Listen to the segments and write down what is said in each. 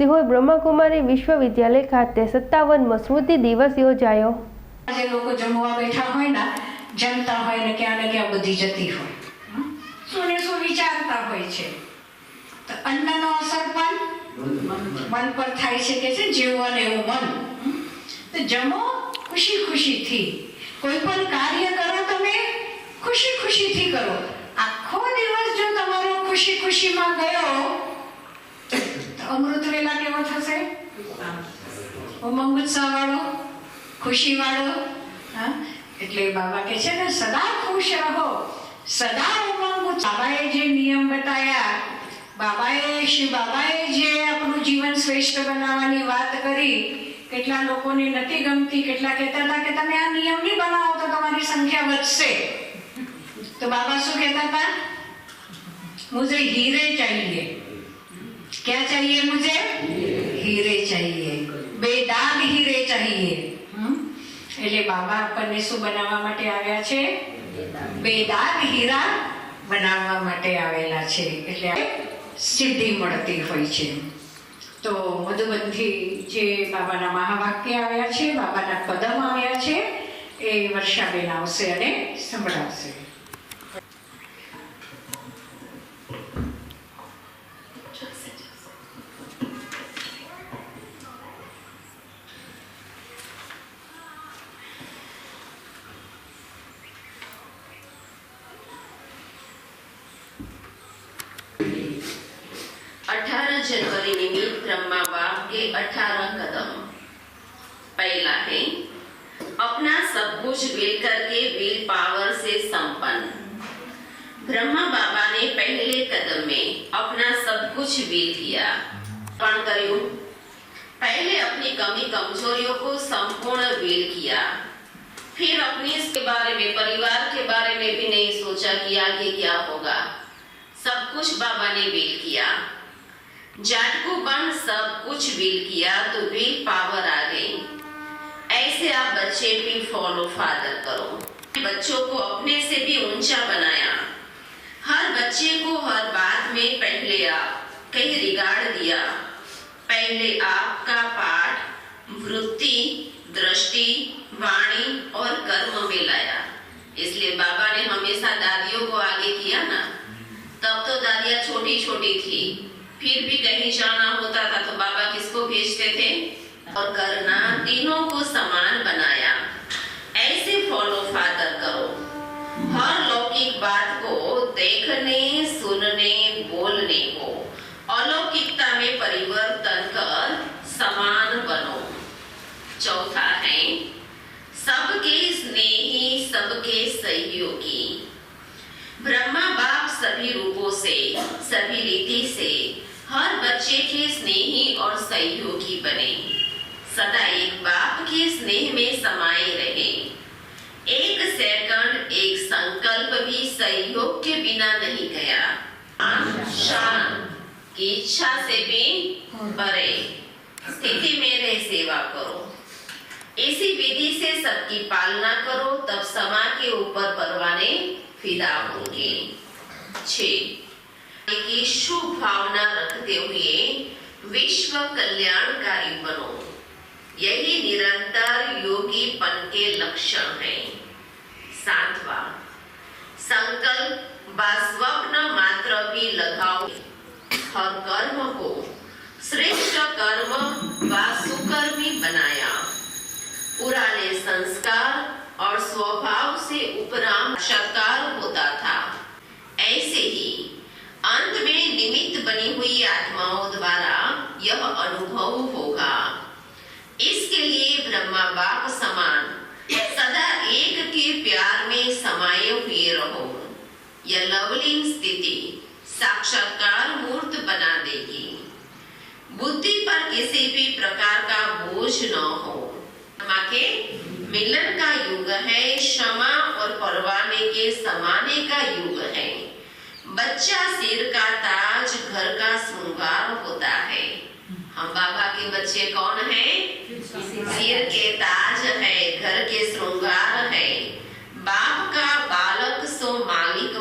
સિહોર બ્રહ્માકુમારી વિશ્વવિદ્યાલય ખાતે સત્તાવનમો સ્મૃતિ દિવસ યોજાયો. જે લોકો જમવા બેઠા હોય ને, જમતા હોય ને ક્યાં ને ક્યાં બધી જતી હોય. શું ને શું વિચારતા હોય છે? તો અન્નનો અસર પણ મન પર થાય છે કે છે જીવન એવું મન. તો જમો ખુશી ખુશીથી. કોઈ પણ કાર્ય કરો તમે, ખુશી ખુશીથી કરો. આખો દિવસ જો તમારો ખુશી ખુશીમાં ગયો અમૃત વેલા કેવો થશે? ઉમંગ ઉત્સાહવાળો ખુશીવાળો, હા? એટલે બાબા કે છે ને, સદા ખુશ રહો. સદા ઉમંગ બાબાએ જે નિયમ બતાવ્યા બાબાએ શ્રી બાબાએ જે આપણું જીવન શ્રેષ્ઠ બનાવવાની વાત કરી, કેટલા લોકોને નથી ગમતી, કેટલા કહેતા હતા કે, તમે આ નિયમ નહીં બનાવો તો તમારી સંખ્યા વધશે. તો બાબા શું કહેતા હતા? મુજે હીરે ચાહીએ. क्या चाहिए मुझे हीरे चाहिए બેદાગ હીરે चाहिए હમ? એટલે બાબા આપણને શું બનાવવા માટે આવ્યા છે બેદાગ હીરા બનાવવા માટે આવેલા છે એટલે સિદ્ધિ મળતી હોય છે તો મધુબનથી જે બાબાના મહાવાક્ય આવ્યા છે બાબાના પદમ આવ્યા છે એ વર્ષાબેન આવશે અને સંભળાવશે 18 जनवरी निमित्त ब्रह्मा बाप के 18 कदम पहला है। अपना सब कुछ विल करके विल पावर से संपन्न। ब्रह्मा बाबा ने पहले कदम में अपना सब कुछ विल दिया कौन करियो पहले अपनी कमी कमजोरियों को संपूर्ण विल किया। फिर अपने इसके बारे में, परिवार के बारे में भी नहीं सोचा कि आगे क्या होगा। सब कुछ बाबा ने विल किया। जाटकू बन सब कुछ विल किया तो विल पावर आ गई। ऐसे आप बच्चे भी फॉलो फादर करो। बच्चों को अपने से भी ऊँचा बनाया। हर बच्चे को हर बात में पहले आप, कहीं रिगार्ड दिया। पहले आपका पाठ, वृत्ति, दृष्टि, वाणी और कर्म में लाया इसलिए बाबा ने हमेशा दादियों को आगे किया ना तब तो दादियाँ छोटी छोटी थी फिर भी कहीं जाना होता था तो बाबा किसको भेजते थे? और करना तीनों को समान बनाया। ऐसे फॉलो फादर करो। हर लौकिक बात को देखने, सुनने, बोलने को अलौकिकता में परिवर्तन कर समान बनो। चौथा है, सबके स्नेही, सबके सहयोगी। ब्रह्मा बाप सभी रूपों से, सभी रीति से हर बच्चे के स्नेही और सहयोगी बने। सदा एक बाप के स्नेह में समाये रहे। एक सेकंड एक संकल्प भी सहयोग के बिना नहीं गया। शान की इच्छा से भी बड़े स्थिति में रह, सेवा करो। इसी विधि से सबकी पालना करो, तब समा के ऊपर परवाने फिदा होंगे। छह की शुभ भावना रखते हुए विश्व कल्याणकारी बनो। यही निरंतर योगीपन के लक्षण हैं। सातवा संकल्प स्वप्न मात्र भी लगाओ हर कर्म को श्रेष्ठ कर्म व सुकर्मी बनाया। पुराने संस्कार और स्वभाव से उपराम साक्षात्कार होता था ऐसे ही अंत में निमित्त बनी हुई आत्माओं द्वारा यह अनुभव होगा इसके लिए ब्रह्मा बाप समान सदा एक के प्यार में समाये हुए रहो यह स्थिति साक्षात्कार मूर्त बना देगी। बुद्धि पर किसी भी प्रकार का बोझ न हो। के मिलन का युग है, क्षमा और परवाने के समाने का युग है। बच्चा सिर का ताज, घर का श्रृंगार होता है। हम बाबा के बच्चे कौन हैं? सिर के ताज है, घर के श्रृंगार है। बाप का बालक सो मालिक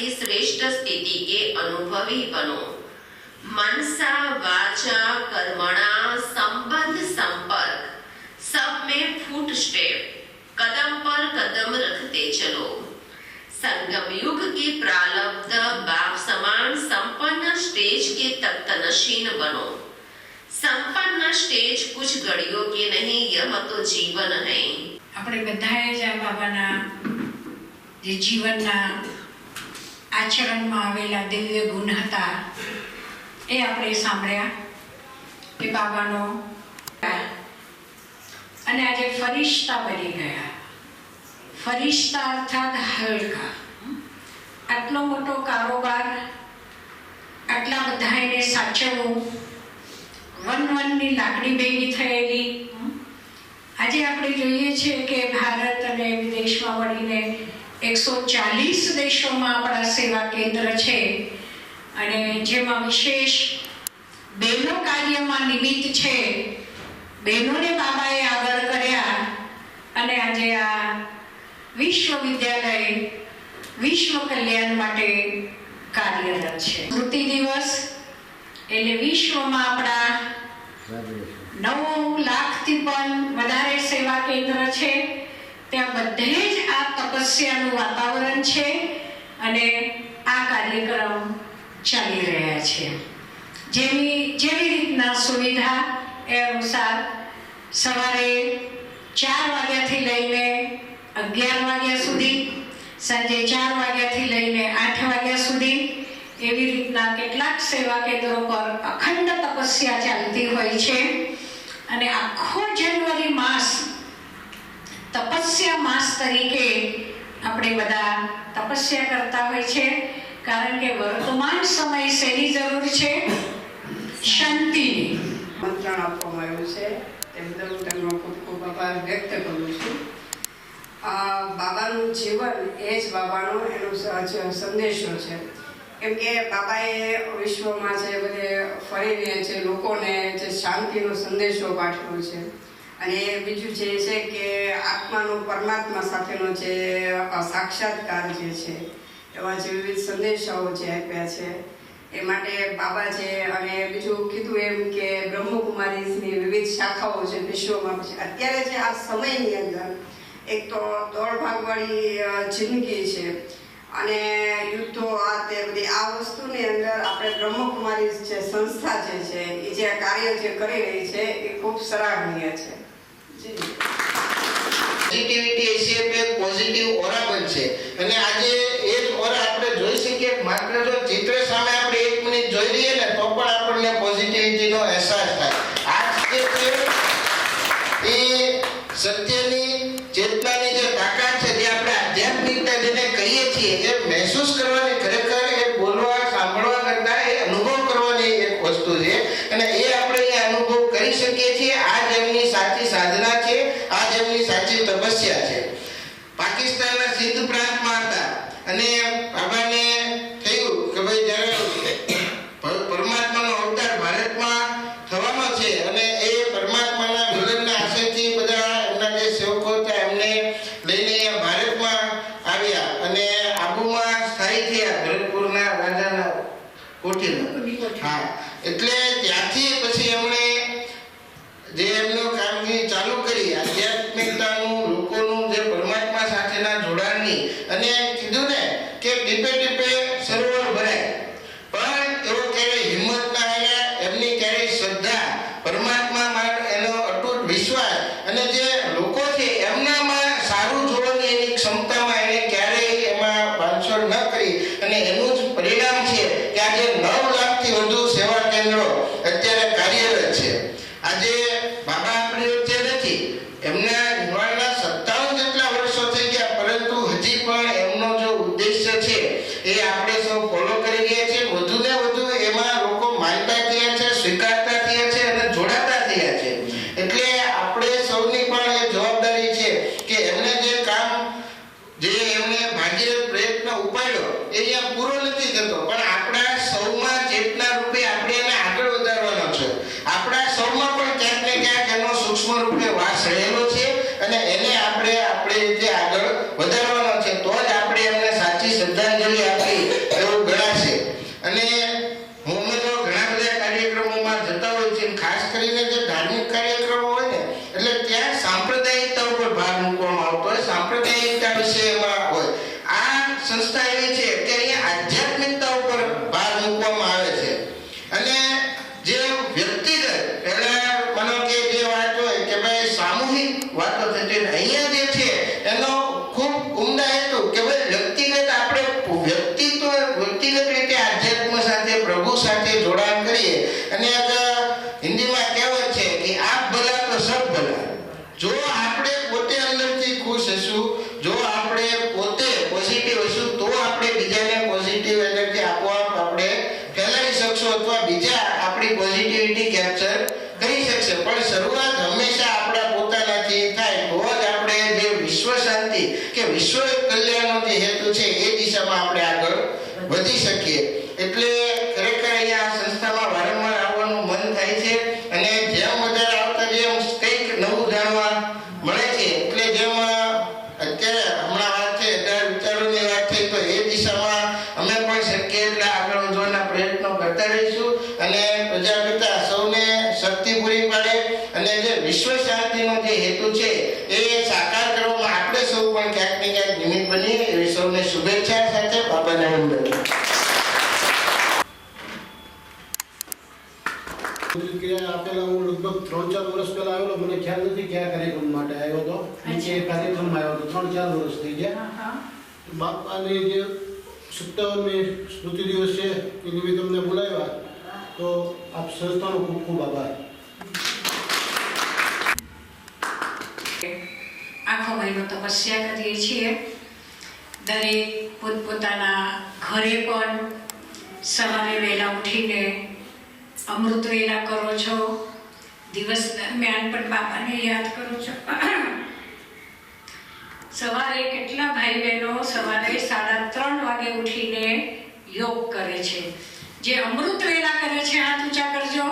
है तो सदा ऐसी श्रेष्ठ स्थिति के अनुभवी बनो मनसा वाचा कर्मणा संबंध संपर्क सब में फुट स्टेप कदम पर कदम रखते चलो संगम युग की प्रारब्ध बाप समान संपन्न स्टेज के तख्तनशीन बनो संपन्न स्टेज कुछ घड़ियों के नहीं यह तो जीवन है આપણે બધાએ જ આ બાબાના જે જીવનના આચરણમાં આવેલા દિવ્ય ગુણ હતા એ આપણે સાંભળ્યા કે બાબાનો અને આજે ફરિશ્તા બની ગયા. ફરિશ્તા અર્થાત હલકા આટલો મોટો કારોબાર, આટલા બધા એને સાચવવું, વન વનની લાગણી ભેગી થયેલી. આજે આપણે જોઈએ છીએ કે ભારત અને વિદેશમાં મળીને એકસો ચાલીસ દેશોમાં આપણા સેવા કેન્દ્ર છે. અને જેમાં વિશેષ બહેનો કાર્યમાં નિમિત્ત છે. બહેનોને બાબાએ આગળ કર્યા. અને આજે આ વિશ્વવિદ્યાલય વિશ્વ કલ્યાણ માટે કાર્યરત છે. સ્મૃતિ દિવસ એટલે વિશ્વમાં આપણા નવ લાખથી પણ વધારે સેવા કેન્દ્ર છે. ત્યાં બધે જ આ તપસ્યાનું વાતાવરણ છે અને આ કાર્યક્રમ ચાલી રહ્યા છે. જેવી જેવી રીતના સુવિધા એ અનુસાર સવારે ચાર વાગ્યાથી લઈને અગિયાર વાગ્યા સુધી, સાંજે ચાર વાગ્યાથી લઈને આઠ વાગ્યા સુધી એવી રીતના કેટલાક સેવા કેન્દ્રો પર અખંડ તપસ્યા ચાલતી હોય છે. અને આખો જાન્યુઆરી માસ તપસ્યા માસ તરીકે આપણે બધા તપસ્યા કરતા હોય છે, કારણ કે વર્તમાન સમય શેની જરૂર છે? શાંતિની. મંત્રણ આપવામાં આવ્યું છે તે બદલ હું તેમનો ખૂબ ખૂબ આભાર વ્યક્ત કરું છું. બાબાનું જીવન એ જ બાબાનો એનો સંદેશો છે. કેમ કે બાબાએ વિશ્વમાં જે બધે ફરીને જે લોકોને જે શાંતિનો સંદેશો પાઠવ્યો છે અને બીજું જે છે કે આત્માનો પરમાત્મા સાથેનો જે સાક્ષાત્કાર જે છે, એવા જે વિવિધ સંદેશાઓ જે આપ્યા છે, એ માટે બાબા છે અને બીજું કીધું એમ કે બ્રહ્મકુમારીની વિવિધ શાખાઓ છે વિશ્વમાં છે. અત્યારે જે આ સમયની અંદર એક તો દોડભાગવાળી જિંદગી છે. અને યુદ્ધો આ તે બધી, આ વસ્તુની અંદર આપણે બ્રહ્મકુમારી જે સંસ્થા જે છે, એ જે કાર્ય જે કરી રહી છે, એ ખૂબ સરાહનીય છે. પોઝિટિવિટી એશિયન એક પોઝિટિવ ઓરા બનશે અને આજે એ જ ઓરા આપણે જોઈ શકીએ, માત્ર જો ચિત્ર સામે આપણે એક મિનિટ જોઈ લઈએ ને, તો પણ આપણને પોઝિટિવિટીનો અહેસાસ થાય. નેગેટિવિટી કેપ્ચર કરી શકશે. પણ શરૂઆત લગભગ ત્રણ ચાર વર્ષ પહેલા આવેલો. મને ખ્યાલ નથી કયા કાર્યક્રમ માટે આવ્યો હતો નીચે કાર્યક્રમ આવ્યો હતો ત્રણ ચાર વર્ષ થઈ ગયા. બાપાની જે સત્તાવનમી સ્મૃતિ દિવસ છે એ નિમિત્તે અમને બોલાવ્યા. તો આપ સંસ્થાનો ખૂબ ખૂબ આભાર. આખો મહિનો તપસ્યા કરીએ છીએ. દરેક પોતપોતાના ઘરે પણ સવારે વહેલા ઉઠીને અમૃત વેલા કરો છો. દિવસ દરમિયાન પણ બાપાને યાદ કરું છું. સવારે કેટલા ભાઈ બહેનો સવારે સાડા ત્રણ વાગે ઉઠીને યોગ કરે છે. જે અમૃત વેલા કરે છે હાથ ઊંચા કરજો.